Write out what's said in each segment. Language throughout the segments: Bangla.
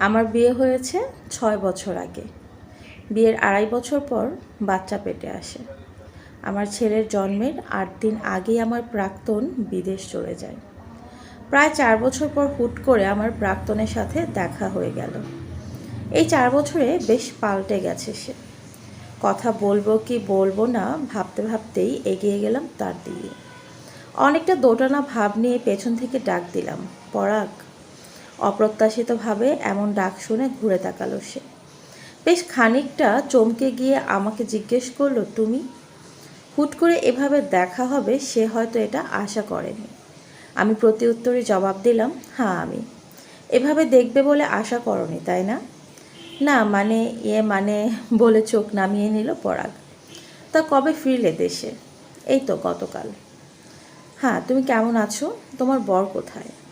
আমার বিয়ে হয়েছে ছয় বছর আগে। বিয়ের আড়াই বছর পর বাচ্চা পেটে আসে। আমার ছেলের জন্মের আট দিন আগেই আমার প্রাক্তন বিদেশ চলে যায়। প্রায় চার বছর পর হুট করে আমার প্রাক্তনের সাথে দেখা হয়ে গেল। এই চার বছরে বেশ পাল্টে গেছে সে। কথা বলব কি বলব না ভাবতে ভাবতেই এগিয়ে গেলাম তার দিকে। অনেকটা দোটানা ভাব নিয়ে পেছন থেকে ডাক দিলাম, পরাগ। অপ্রত্যাশিতভাবে এমন ডাক শুনে ঘুরে তাকালো সে। বেশ খানিকটা চমকে গিয়ে আমাকে জিজ্ঞেস করল, তুমি? হুট করে এভাবে দেখা হবে, সে হয়তো এটা আশা করেনি। আমি প্রতি উত্তরে জবাব দিলাম হ্যাঁ আমি। এভাবে দেখবে বলে আশা করনি, তাই না? না মানে ইয়ে মানে বলে চোখ নামিয়ে নিল পরাগ। তা কবে ফিরলে দেশে? এই তো গতকাল। হ্যাঁ তুমি কেমন আছো? তোমার বর কোথায়?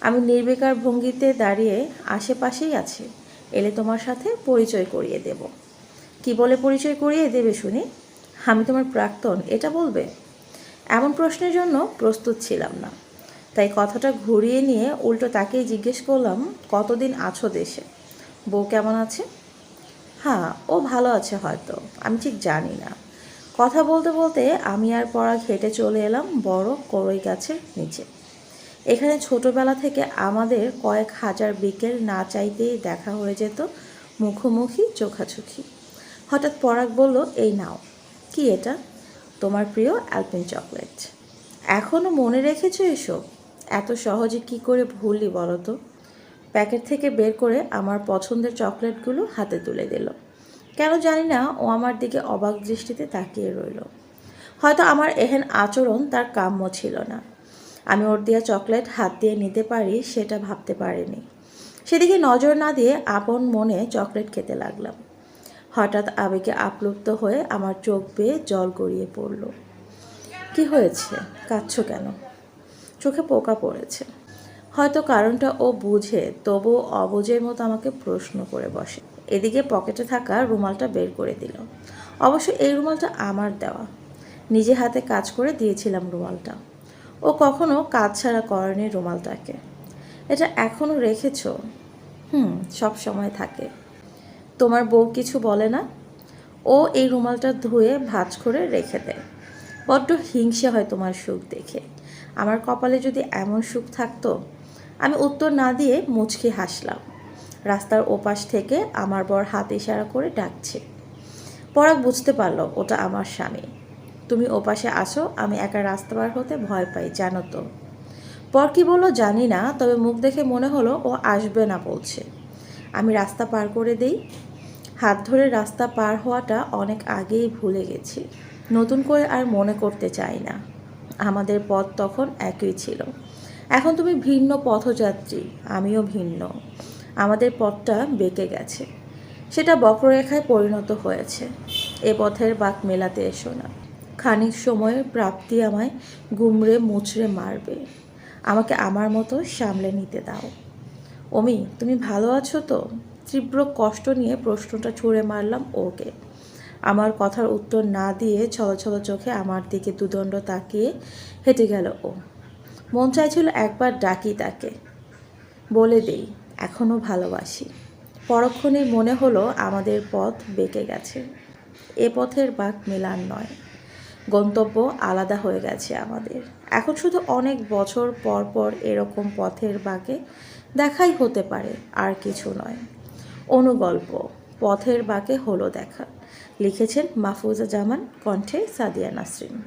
আমি নির্বিকার ভঙ্গিতে দাঁড়িয়ে আশেপাশেই আছে। এলে তোমার সাথে পরিচয় করিয়ে দেব। কি বলে পরিচয় করিয়ে দেবে শুনি? আমি তোমার প্রাক্তন, এটা বলবে? এমন প্রশ্নের জন্য প্রস্তুত ছিলাম না। তাই কথাটা ঘুরিয়ে নিয়ে উল্টো তাকেই জিজ্ঞেস করলাম, কতদিন আছো দেশে? বউ কেমন আছে? হ্যাঁ ও ভালো আছে হয়তো, আমি ঠিক জানি না। কথা বলতে বলতে আমি আর পরাগ হেঁটে চলে এলাম বড় করই গাছের নিচে। এখানে ছোটবেলা থেকে আমাদের কয়েক হাজার বিকেল না চাইতেই দেখা হয়ে যেত মুখোমুখি, চোখাচোখি। হঠাৎ পরাগ বলল, এই নাও। কি এটা? তোমার প্রিয় অ্যালপিন চকলেট। এখনও মনে রেখেছো এসব? এত সহজে কি করে ভুললি বলো তো? প্যাকেট থেকে বের করে আমার পছন্দের চকলেটগুলো হাতে তুলে দিল। কেন জানি না, ও আমার দিকে অবাক দৃষ্টিতে তাকিয়ে রইল। হয়তো আমার এহেন আচরণ তার কাম্য ছিল না। আমি ওর দেওয়া চকলেট হাত দিয়ে নিতে পারি, সেটা ভাবতে পারিনি। সেদিকে নজর না দিয়ে আপন মনে চকলেট খেতে লাগলাম। হঠাৎ আবেগে আপ্লুপ্ত হয়ে আমার চোখ বেয়ে জল গড়িয়ে পড়ল। কি হয়েছে? কাঁদছ কেন? চোখে পোকা পড়েছে। হয়তো কারণটা ও বুঝে, তবু অবুঝের মতো আমাকে প্রশ্ন করে বসে। এদিকে পকেটে থাকা রুমালটা বের করে দিল। অবশ্য এই রুমালটা আমার দেওয়া। নিজে হাতে কাজ করে দিয়েছিলাম রুমালটা। ও কখনো কাজ ছাড়া করেনি রুমালটাকে। এটা এখনও রেখেছ? হুম, সব সময় থাকে। তোমার বউ কিছু বলে না? ও এই রুমালটা ধুয়ে ভাঁজ করে রেখে দেয়। বড্ড হিংসে হয় তোমার সুখ দেখে। আমার কপালে যদি এমন সুখ থাকতো, আমি উত্তর না দিয়ে মুচকি হাসলাম। রাস্তার ওপাশ থেকে আমার বর হাত ইশারা করে ডাকছে। পরাগ বুঝতে পারল ওটা আমার স্বামী। তুমি ওপাশে আসো, আমি একা রাস্তা পার হতে ভয় পাই, জানো তো। পর কি বলল, জানি না, তবে মুখ দেখে মনে হলো ও আসবে না, বলছে। আমি রাস্তা পার করে দেই। হাত ধরে রাস্তা পার হওয়াটা অনেক আগেই ভুলে গেছি। নতুন করে আর মনে করতে চাই না। আমাদের পথ তখন একই ছিল। এখন তুমি ভিন্ন পথযাত্রী, আমিও ভিন্ন। আমাদের পথটা বেঁকে গেছে। সেটা বক্ররেখায় পরিণত হয়েছে। এ পথের বাক মেলাতে এসো না। খানিক সময়ের প্রাপ্তি আমায় গুমড়ে মুচড়ে মারবে। আমাকে আমার মতো সামলে নিতে দাও। অমি, তুমি ভালো আছো তো? তীব্র কষ্ট নিয়ে প্রশ্নটা ছুঁড়ে মারলাম ওকে। আমার কথার উত্তর না দিয়ে ছলছল চোখে আমার দিকে দুদণ্ড তাকিয়ে হেঁটে গেল ও। মন চাইছিল একবার ডাকি তাকে। বলে দেই এখনও ভালোবাসি। পরক্ষণে মনে হলো আমাদের পথ বেঁকে গেছে। এ পথের বাক মেলার নয়। গন্তব্য আলাদা হয়ে গেছে আমাদের। এখন শুধু অনেক বছর পর পর এরকম পথের বাঁকে দেখাই হতে পারে, আর কিছু নয়। অনুগল্প, পথের বাঁকে হলো দেখা। লিখেছেন মাহফুজা জামান, কণ্ঠে সাদিয়া নাসরিন।